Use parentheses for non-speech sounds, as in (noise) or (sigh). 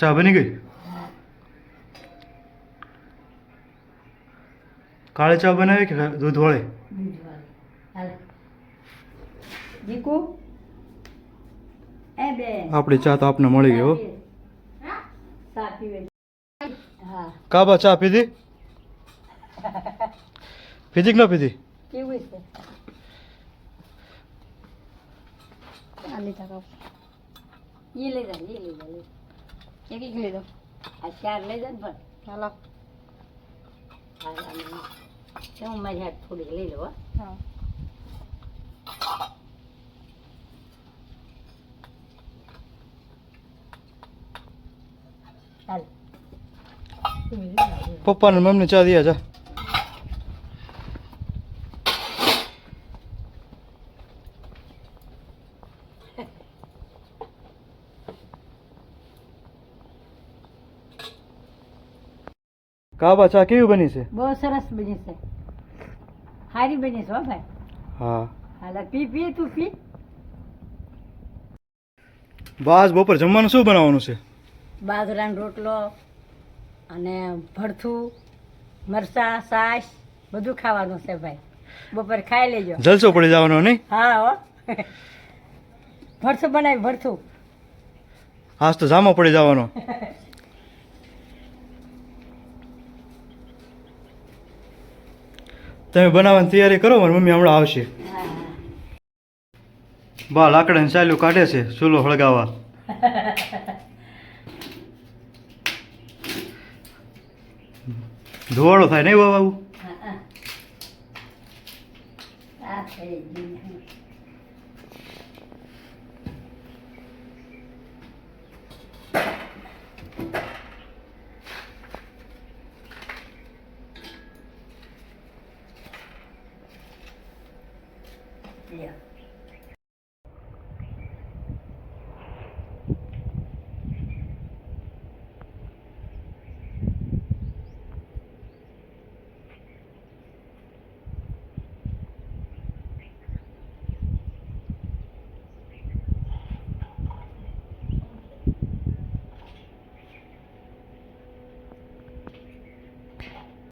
ચા બની ગઈ કાળી ચા બનાવી કે દૂધ વાળી દૂધવાળી હાલ દીકુ એ બેન આપણી ચા તો આપને મળી ગઈ હો ચા પીવે હા કાબા ચા પીધી પીધી કે ન પીધી કેવું છે એક એક લઈ દો આ ચાર લઈ જા ને પણ. ચાલો હું મારી હાથ થોડીક લઈ લઉં હા. ચાલ પપ્પાને મમ્મી ચા દિયા ચા (laughs) કાબા ચા કેવી બની છે? બહુ સરસ બની છે. સારી બની છે હો ભાઈ. હા. હાલા પી પી તું પી. બસ બપોર જમવાનું શું બનાવવાનું છે? બાજરાનો રોટલો અને ભરથું મરચાં સાસ બધું ખાવાનું છે ભાઈ. બપોરે ખાઈ લેજો. જલસો પડી જવાનો નહીં? હા હો. ભરથું બનાવી ભરથું. હાસ તો જામો પડી જવાનો. તમે બનાવવાની તૈયારી કરો, મારી મમ્મી હમણાં આવશે. બા, લાકડાની ચાલ્યું કાઢે છે, ચૂલો હળગાવા ધુવાડો થાય નહીં બાબા આ થઈ ગયું. лет.